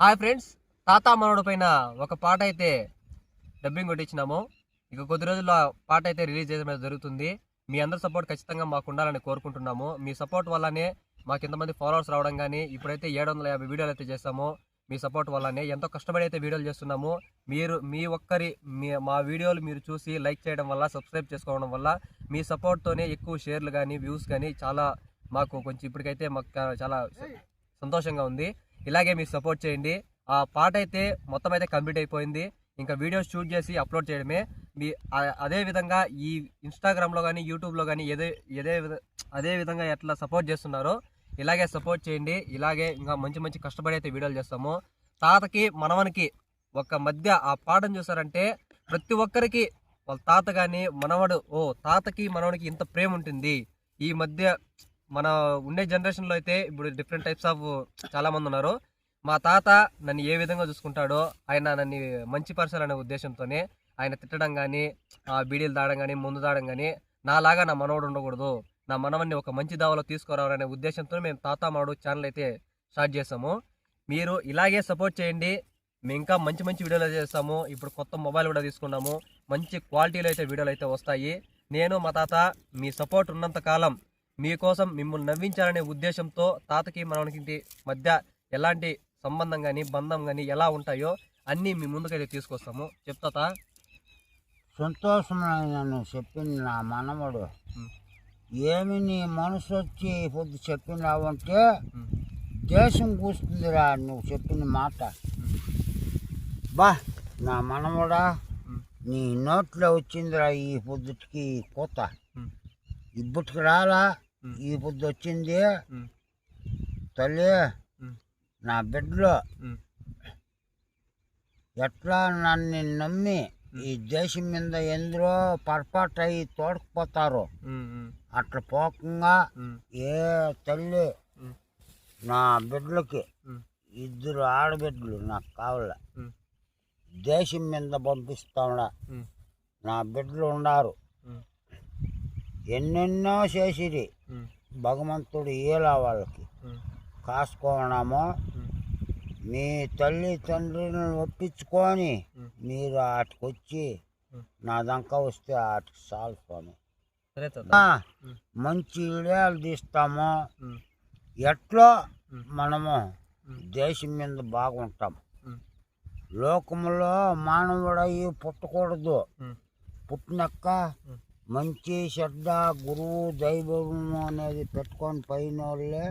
Hi friends తాత మనోడు పైన ఒక పాట అయితే డబ్బింగ్ కొట్టించినాము. ఇక కొద్ది రోజుల్లో ఆ పాట అయితే రిలీజ్ చేయడం జరుగుతుంది. మీ అందరి సపోర్ట్ ఖచ్చితంగా మాకు ఉండాలని కోరుకుంటున్నాము. మీ సపోర్ట్ వల్లనే మాకు ఇంతమంది ఫాలోవర్స్ రావడం కానీ ఇప్పుడైతే ఏడు వందల యాభై వీడియోలు అయితే చేస్తాము మీ సపోర్ట్ వల్లనే ఎంతో కష్టపడి అయితే వీడియోలు చేస్తున్నాము. మీరు మీ ఒక్కరి మీ మా వీడియోలు మీరు చూసి లైక్ చేయడం వల్ల సబ్స్క్రైబ్ చేసుకోవడం వల్ల మీ సపోర్ట్తోనే ఎక్కువ షేర్లు కానీ వ్యూస్ కానీ చాలా మాకు కొంచెం ఇప్పటికైతే మాకు చాలా సంతోషంగా ఉంది. ఇలాగే మీరు సపోర్ట్ చేయండి. ఆ పాట అయితే మొత్తం అయితే కంప్లీట్ అయిపోయింది. ఇంకా వీడియోస్ షూట్ చేసి అప్లోడ్ చేయడమే. మీ అదేవిధంగా అదే విధంగా ఈ ఇన్స్టాగ్రామ్లో కానీ యూట్యూబ్లో కానీ ఏదే ఏదే విధ- అదే విధంగా ఎట్లా సపోర్ట్ చేస్తున్నారో ఇలాగే సపోర్ట్ చేయండి. ఇలాగే ఇంకా మంచి మంచి కష్టపడి అయితే వీడియోలు చేస్తాము. తాతకి మనవనికి ఒక మధ్య ఆ పాటను చూసారంటే ప్రతి ఒక్కరికి వాళ్ళ తాత కానీ మనవడు ఓ తాతకి మనవడికి ఇంత ప్రేమ ఉంటుంది. ఈ మధ్య మన ఉండే జనరేషన్లో అయితే ఇప్పుడు డిఫరెంట్ టైప్స్ ఆఫ్ చాలా మంది ఉన్నారు. మా తాత నన్ను ఏ విధంగా చూసుకుంటాడో ఆయన నన్ను మంచి పరచాలనే అనే ఉద్దేశంతోనే ఆయన తిట్టడం కానీ బీడీలు తాగడం కానీ ముందు తాగడం కానీ నాలాగా నా మనవడు ఉండకూడదు. నా మనవన్ని ఒక మంచి దావలో తీసుకురావాలనే ఉద్దేశంతో మేము తాత మాడు ఛానల్ అయితే స్టార్ట్ చేసాము మీరు ఇలాగే సపోర్ట్ చేయండి. మేము ఇంకా మంచి మంచి వీడియోలు అయితే చేస్తాము. ఇప్పుడు కొత్త మొబైల్ కూడా తీసుకున్నాము. మంచి క్వాలిటీలో అయితే వీడియోలు అయితే వస్తాయి. నేను మా తాత మీ సపోర్ట్ ఉన్నంత కాలం మీకోసం మిమ్మల్ని నవ్వించాలనే ఉద్దేశంతో తాతకి మనకి మధ్య ఎలాంటి సంబంధం కానీ బంధం కానీ ఎలా ఉంటాయో అన్నీ మీ ముందుకైతే తీసుకొస్తాము. చెప్తా సంతోషమైన చెప్పింది నా మనవడు. ఏమి నీ మనసు వచ్చి పొద్దు చెప్పినావంటే దేశం కూస్తుందిరా నువ్వు చెప్పిన మాట. బా నా మనవడా నీ నోట్లో వచ్చిందిరా ఈ పొద్దుటికి కోత. ఇప్పటికి రాలా? ఈ పొద్దు వచ్చింది తల్లి నా బిడ్డలో. ఎట్లా నన్ను నమ్మి ఈ దేశం మీద ఎందరో పొరపాటు అయ్యి తోడకపోతారు అట్లా పోకంగా ఏ తల్లి నా బిడ్డలకి ఇద్దరు ఆడబిడ్డలు నాకు కావాల? దేశం మీద పంపిస్తాడా నా బిడ్డలు ఉండారు ఎన్నెన్నో చేసిరి. భగవంతుడు ఏలా వాళ్ళకి? కాసుకోవడము? మీ తల్లి తండ్రిని ఒప్పించుకొని మీరు వాటికి వచ్చి నా దంకా వస్తే తాత. ఆ, మంచి వీడియోలు తీస్తాము. ఎట్లో మనము దేశం మీద బాగుంటాం. లోకములో మానవుడయ్యి పుట్టకూడదు. పుట్టినాక మంచి చెడ్డ గురువు దైవము అనేది పెట్టుకొని పైన వాళ్ళే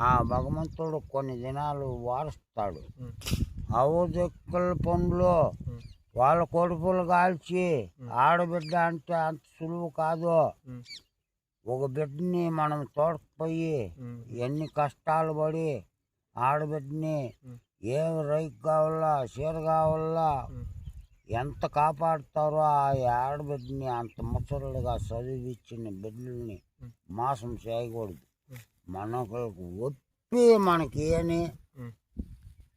ఆ భగవంతుడు కొన్ని దినాలు వారుస్తాడు. అవదెక్కల పనులు వాళ్ళ కొడుకులు కాల్చి ఆడబిడ్డ అంటే అంత సులువు కాదు. ఒక బిడ్డని మనం తోడకపోయి ఎన్ని కష్టాలు పడి ఆడబిడ్డని ఏం రైక్ కావాలా చీర కావాలా ఎంత కాపాడుతారో ఆ ఆడబిడ్డని అంత ముసలుగా చదివించిన బిడ్డల్ని మోసం చేయకూడదు. మనకు ఒప్పి మనకి ఏని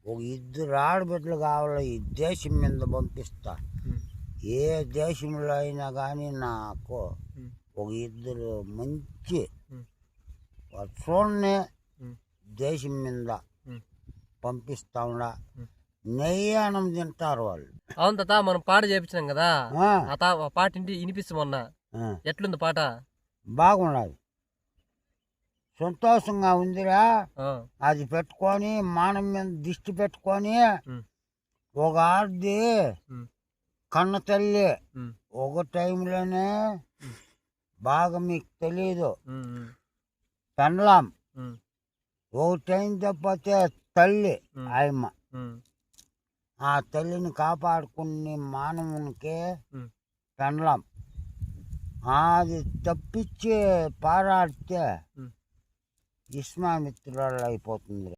ఒక ఇద్దరు ఆడబిడ్డలు కావాలి ఈ దేశం మీద పంపిస్తా. ఏ దేశంలో అయినా కానీ నాకు ఒక ఇద్దరు మంచి చూడనే దేశం మీద పంపిస్తా ఉండా నెయ్యి అన్నం తింటారు వాళ్ళు. అవును తాత మనం పాట చేపించినాం కదా. ఆ, ఆ తా ఆ పాట ఇంటి వినిపిస్తాం మొన్న. ఆ, ఎట్లుంది పాట? బాగున్నది సంతోషంగా ఉందిరా. ఆ, అది పెట్టుకొని మానం మీద దిష్టి పెట్టుకొని ఉమ్, ఒక ఉమ్, కన్న తల్లి ఉమ్, ఒక టైంలోనే బాగా మీకు తెలియదు ఉమ్, ఉమ్, పెండ్లాం. ఉమ్, ఒక టైం తప్పితే తల్లి ఉమ్. ఆయమ్మ. ఉమ్, ఆ తల్లిని కాపాడుకునే మానవునికి. పెండ్లాం అది తప్పించి పారాడితే. ఇస్మామిత్రులు అయిపోతుంది